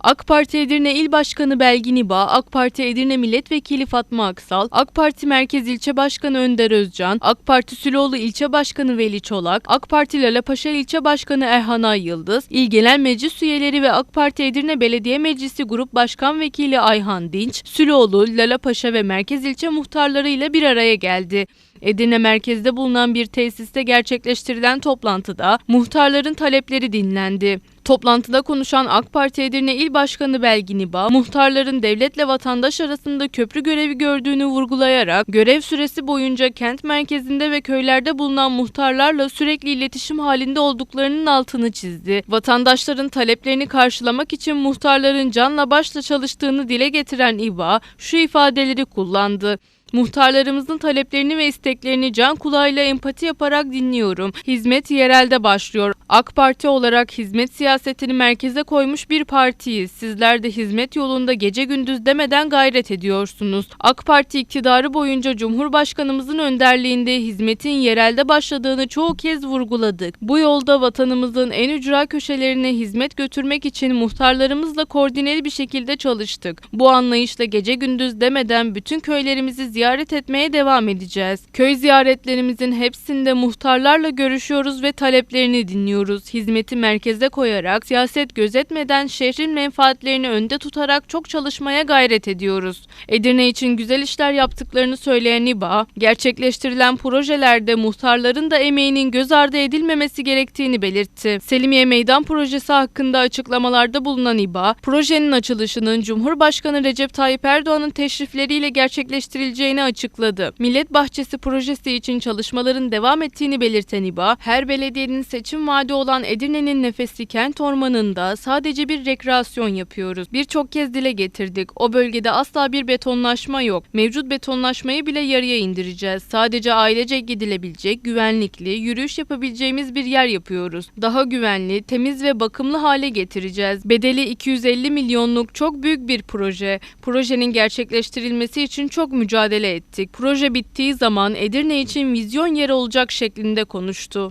AK Parti Edirne İl Başkanı Belgin İba, AK Parti Edirne Milletvekili Fatma Aksal, AK Parti Merkez İlçe Başkanı Önder Özcan, AK Parti Süloğlu İlçe Başkanı Veli Çolak, AK Parti Lalapaşa İlçe Başkanı Erhan Yıldız, İl Genel Meclis üyeleri ve AK Parti Edirne Belediye Meclisi Grup Başkan Vekili Ayhan Dinç, Süloğlu, Lalapaşa ve Merkez İlçe muhtarları ile bir araya geldi. Edirne merkezde bulunan bir tesiste gerçekleştirilen toplantıda muhtarların talepleri dinlendi. Toplantıda konuşan AK Parti Edirne İl Başkanı Belgin İba, muhtarların devletle vatandaş arasında köprü görevi gördüğünü vurgulayarak görev süresi boyunca kent merkezinde ve köylerde bulunan muhtarlarla sürekli iletişim halinde olduklarının altını çizdi. Vatandaşların taleplerini karşılamak için muhtarların canla başla çalıştığını dile getiren İba şu ifadeleri kullandı. Muhtarlarımızın taleplerini ve isteklerini can kulağıyla empati yaparak dinliyorum. Hizmet yerelde başlıyor. AK Parti olarak hizmet siyasetini merkeze koymuş bir partiyiz. Sizler de hizmet yolunda gece gündüz demeden gayret ediyorsunuz. AK Parti iktidarı boyunca Cumhurbaşkanımızın önderliğinde hizmetin yerelde başladığını çoğu kez vurguladık. Bu yolda vatanımızın en ücra köşelerine hizmet götürmek için muhtarlarımızla koordineli bir şekilde çalıştık. Bu anlayışla gece gündüz demeden bütün köylerimizi ziyaret etmeye devam edeceğiz. Köy ziyaretlerimizin hepsinde muhtarlarla görüşüyoruz ve taleplerini dinliyoruz. Hizmeti merkeze koyarak, siyaset gözetmeden şehrin menfaatlerini önde tutarak çok çalışmaya gayret ediyoruz. Edirne için güzel işler yaptıklarını söyleyen İBA, gerçekleştirilen projelerde muhtarların da emeğinin göz ardı edilmemesi gerektiğini belirtti. Selimiye Meydan Projesi hakkında açıklamalarda bulunan İBA, projenin açılışının Cumhurbaşkanı Recep Tayyip Erdoğan'ın teşrifleriyle gerçekleştirileceğini açıkladı. Millet Bahçesi projesi için çalışmaların devam ettiğini belirten İBA, her belediyenin seçim vaadi olan Edirne'nin nefesli kent ormanında sadece bir rekreasyon yapıyoruz. Birçok kez dile getirdik. O bölgede asla bir betonlaşma yok. Mevcut betonlaşmayı bile yarıya indireceğiz. Sadece ailece gidilebilecek, güvenlikli, yürüyüş yapabileceğimiz bir yer yapıyoruz. Daha güvenli, temiz ve bakımlı hale getireceğiz. Bedeli 250 milyonluk çok büyük bir proje. Projenin gerçekleştirilmesi için çok mücadele ettik. Proje bittiği zaman Edirne için vizyon yeri olacak şeklinde konuştu.